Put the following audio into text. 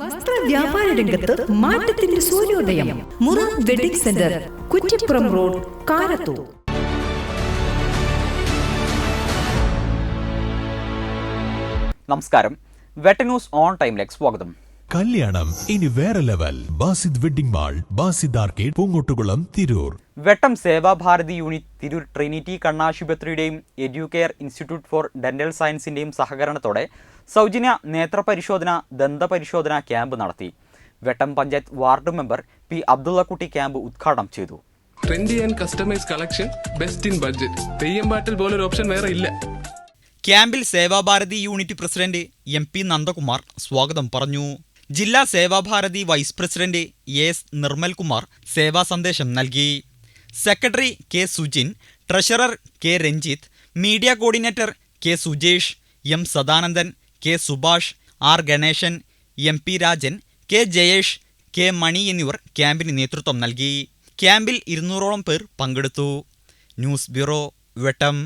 വസ്ത്ര വ്യാപാര രംഗത്ത് മാറ്റത്തിന്റെ സൂര്യോദയം. Mura wedding centre Kuttippuram road Karathur. നമസ്കാരം. വെട്ട ന്യൂസ് ഓൺ ടൈമിലേക്ക് സ്വാഗതം. കല്യാണം. ഇനി വേറെ level. Basid wedding mall Basid arcade Poongottukulam Tirur. Vettam Sevabharathi unit Tirur Trinity കണ്ണാശുപത്രിയുടെയും Educare institute for dental സയൻസിന്റെയും സഹകരണത്തോടെ സൗജന്യ നേത്രപരിശോധന ദന്തപരിശോധന ക്യാമ്പ് നടത്തി. Vettam panchayat ward member P Abdullakutty camp ഉദ്ഘാടനം ചെയ്തു. Trendy and customise collection best in budget Theyyam പാട്ടിൽ പോലൊരു ഓപ്ഷൻ വേറെ ഇല്ല. ക്യാമ്പിൽ Sevabharathi unit president M P Nandakumar സ്വാഗതം പറഞ്ഞു. ജില്ലാ Sevabharathi vice president S Nirmalkumar സേവാ സന്ദേശം നൽകി. Secretary K Sujin treasurer K Ranjith media coordinator K Sujesh M Sadanandan K Subhash R Ganesan M P Rajan K Jayesh K Mani എന്നിവർ ക്യാമ്പിന് നേതൃത്വം നൽകി. ക്യാമ്പിൽ ഇരുന്നൂറോളം പേർ പങ്കെടുത്തു. News bureau Vettam.